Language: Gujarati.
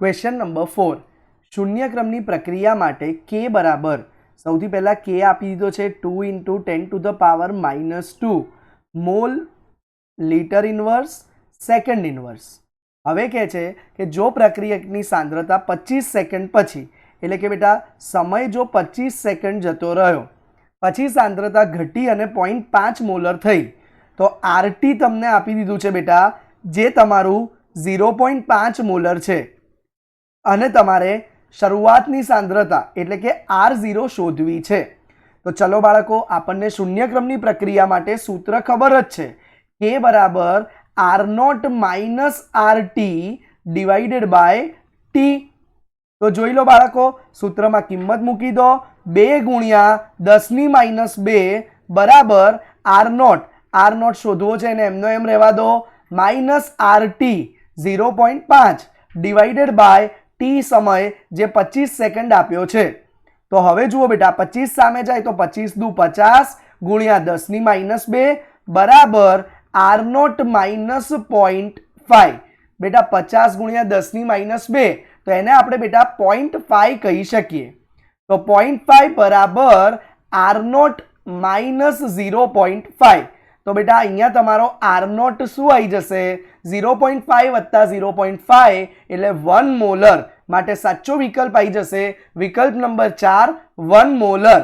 ક્વેશ્ચન નંબર ફોર શૂન્યક્રમની પ્રક્રિયા માટે કે બરાબર. સૌથી પહેલાં કે આપી દીધો છે two into ten to the power minus two mol litre inverse second inverse હવે કહે છે કે જો પ્રક્રિયકની સાંદ્રતા પચીસ સેકન્ડ પછી, એટલે કે બેટા સમય જો પચીસ સેકન્ડ જતો રહ્યો, પછી સાંદ્રતા ઘટી અને પોઈન્ટ પાંચ મોલર થઈ, તો આરટી તમને આપી દીધું છે બેટા, જે તમારું ઝીરો પોઈન્ટ પાંચ મોલર છે. અને તમારે શરૂઆતની સાંદ્રતા એટલે કે આર ઝીરો શોધવી છે. તો ચલો બાળકો, આપણને શૂન્યક્રમની પ્રક્રિયા માટે સૂત્ર ખબર જ છે. કે બરાબર R naught minus R T divided by T તો જોઈ લો બાળકો, સૂત્રમાં કિંમત મૂકી દો. બે ગુણ્યા દસની માઇનસ બે બરાબર આર નોટ. આર નોટ શોધવો છે ને એમનો એમ રહેવા દો. Minus R T zero point પાંચ ડિવાઇડેડ બાય ટી સમયે જે પચીસ સેકન્ડ આપ્યો છે. તો હવે જુઓ બેટા, પચીસ સામે જાય તો પચીસ દુ પચાસ ગુણ્યા દસની માઇનસ બે બરાબર R naught minus point five બેટા, પચાસ ગુણ્યા દસની માઇનસ બે. તો એને આપણે બેટા પોઈન્ટ ફાઈવ કહી શકીએ. તો પોઈન્ટ ફાઈવ બરાબર R naught minus zero point five તો બેટા, અહીંયા તમારો આર નોટ શું આવી જશે? ઝીરો પોઈન્ટ ફાઈવ વત્તા ઝીરો પોઈન્ટ ફાઈવ એટલે વન મોલર. માટે સાચો વિકલ્પ આવી જશે વિકલ્પ નંબર ચાર, વન મોલર.